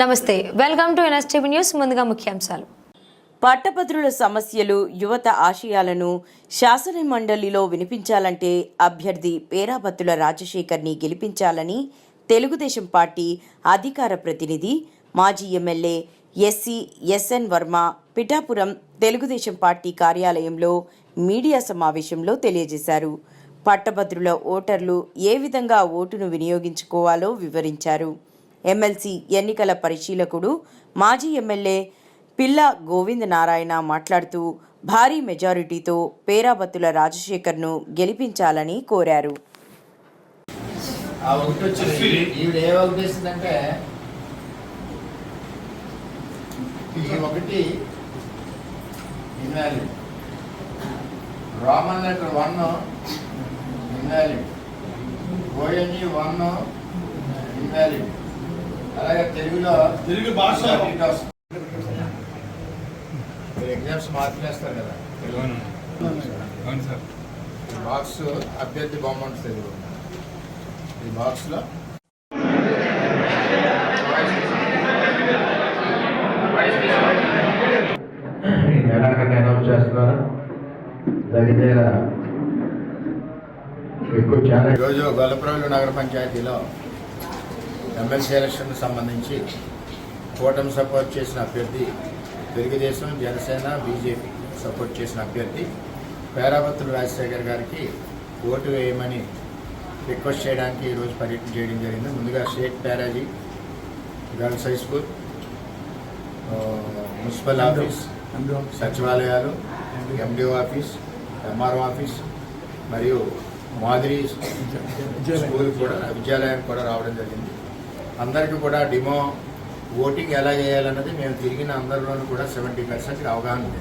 నమస్తే welcome to NSTV news ముందుగా ముఖ్యాంశాలు. పట్టభద్రుల సమస్యలు యువత ఆశయాలను శాసన మండలిలో వినిపించాలంటే అభ్యర్థి పేరాబత్తుల రాజశేఖర్ని గెలిపించాలని తెలుగుదేశం పార్టీ అధికార ప్రతినిధి మాజీ MLA SC SN Varma Pithapuram Telugu Desam party కార్యాలయంలో మీడియా సమావేశంలో తెలియజేశారు. పట్టభద్రుల ఓటర్లు ఏ విధంగా ఓటును వినియోగించుకోవాలో వివరించారు. ఎమ్మెల్సీ ఎన్నికల పరిశీలకుడు మాజీ ఎమ్మెల్యే పిల్ల గోవింద్ నారాయణ మాట్లాడుతూ భారీ మెజారిటీతో పేరాబత్తుల రాజశేఖర్ను గెలిపించాలని కోరారు. ఒకటి invalid. Roman letter one invalid. O N E one invalid. అలాగే తెలుగులో తెలుగు భాష. మీరు ఎగ్జామ్స్ మార్కులు వేస్తారు కదా ఈ బాక్స్ అభ్యర్థి బొమ్మ ఉంటుంది ఈ బాక్స్లో నెలాఖరు అనౌన్స్ చేస్తున్నారు. దగ్గర ఎక్కువ చాలా ఈరోజు గొల్లప్రవల్లి నగర పంచాయతీలో ఎమ్మెల్సీ ఎలక్షన్ సంబంధించి కూటమి సపోర్ట్ చేసిన అభ్యర్థి తెలుగుదేశం జనసేన బీజేపీ సపోర్ట్ చేసిన అభ్యర్థి పేరాభత్తుల రాజశేఖర్ గారికి ఓటు వేయమని రిక్వెస్ట్ చేయడానికి ఈరోజు పర్యటన చేయడం జరిగింది. ముందుగా state ప్యారాజీ girls high school municipal office సచివాలయాలు ఎండిఓ ఆఫీస్ ఎంఆర్ఓ ఆఫీస్ మరియు మాదిరి స్కూల్ కూడా విద్యాలయానికి కూడా రావడం జరిగింది. అందరికీ కూడా డిమో ఓటింగ్ ఎలా చేయాలన్నది మేము తిరిగిన అందరిలోనూ కూడా సెవెంటీ పర్సెంట్కి అవగాహన ఉంది.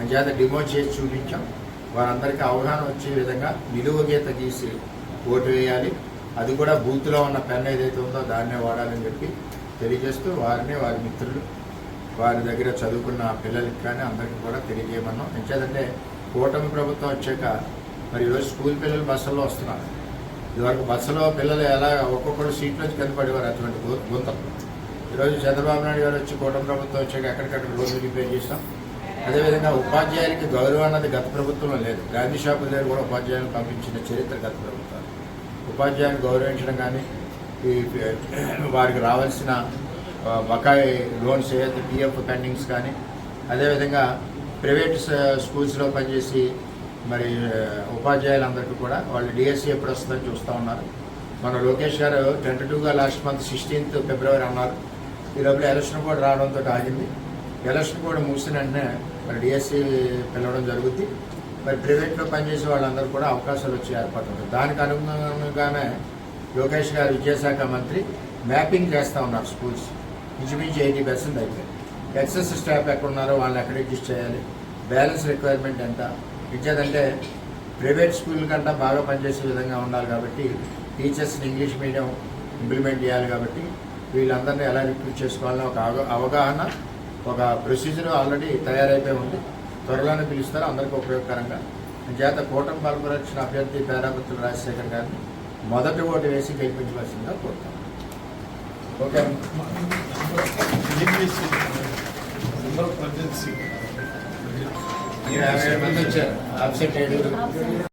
అంచేత డిమో చేసి చూపించాం. వారందరికీ అవగాహన వచ్చే విధంగా నిలువ గీత గీసి ఓటు వేయాలి. అది కూడా బూత్లో ఉన్న పెన్ ఏదైతే ఉందో దాన్నే వాడాలని చెప్పి తెలియజేస్తూ వారిని వారి మిత్రులు వారి దగ్గర చదువుకున్న పిల్లలకి కానీ అందరికీ కూడా తెలియజేయమన్నాం. ఎంచేదంటే కూటమి ప్రభుత్వం వచ్చాక మరి ఈరోజు స్కూల్ పిల్లలు బస్సుల్లో వస్తున్నారు. ఇదివరకు బస్సులో పిల్లలు ఎలా ఒక్కొక్కరు సీట్లోంచి కింద పడేవారు అటువంటి గుంతలు ఈరోజు చంద్రబాబు నాయుడు గారు వచ్చి కూటమి ప్రభుత్వం వచ్చాక ఎక్కడికక్కడ రోడ్లు రిపేర్ చేస్తాం. అదేవిధంగా ఉపాధ్యాయులకి గౌరవం అన్నది గత ప్రభుత్వంలో లేదు. గాంధీ షాపు దగ్గర కూడా ఉపాధ్యాయులను పంపించిన చరిత్ర గత ప్రభుత్వాలు. ఉపాధ్యాయులను గౌరవించడం కానీ ఈ వారికి రావాల్సిన బకాయి లోన్స్ ఏదైతే పిఎఫ్ పెండింగ్స్ కానీ అదేవిధంగా ప్రైవేట్ స్కూల్స్లో పనిచేసి మరి ఉపాధ్యాయులందరికీ కూడా వాళ్ళు డిఎస్సి ఎప్పుడు వస్తుందని చూస్తూ ఉన్నారు. మన లోకేష్ గారు టెంటటివ్గా లాస్ట్ మంత్ సిక్స్టీన్త్ ఫిబ్రవరి అన్నారు. ఈ లోపల ఎలక్షన్ కూడా రావడంతో ఆగింది. ఎలక్షన్ కూడా ముగిసిన వెంటనే మరి డిఎస్సి పిలవడం జరుగుద్ది. మరి ప్రైవేట్లో పనిచేసే వాళ్ళందరూ కూడా అవకాశాలు వచ్చి ఏర్పడుతుంది దానికి అనుగుణంగానే లోకేష్ గారు విద్యాశాఖ మంత్రి మ్యాపింగ్ చేస్తూ ఉన్నారు స్కూల్స్. ఇంచుమించు ఎయిటీ పర్సెంట్ అయిపోయింది ఎక్సెస్ స్టాఫ్ ఎక్కడ ఉన్నారో వాళ్ళని ఎక్కడ అడ్జస్ట్ చేయాలి? బ్యాలెన్స్ రిక్వైర్మెంట్ ఎంత? ఇచ్చేదంటే ప్రైవేట్ స్కూల్ కంటే బాగా పనిచేసే విధంగా ఉండాలి కాబట్టి టీచర్స్ని ఇంగ్లీష్ మీడియం ఇంప్లిమెంట్ చేయాలి కాబట్టి వీళ్ళందరినీ ఎలా రిక్రూట్ చేసుకోవాలని ఒక అవగా- అవగాహన ఒక ప్రొసీజర్ ఆల్రెడీ తయారైపోయి ఉంది త్వరలోనే పిలుస్తారు అందరికీ ఉపయోగకరంగా చేత కూటమి బలపరిచిన అభ్యర్థి పేరాపత్రుల రాజశేఖర్ గారిని మొదటి ఓటు వేసి గెలిపించవలసిందిగా కోరుతాం ఓకే యాభై ఏడు మంది వచ్చారు. అప్సెట్ ఏడుగురు.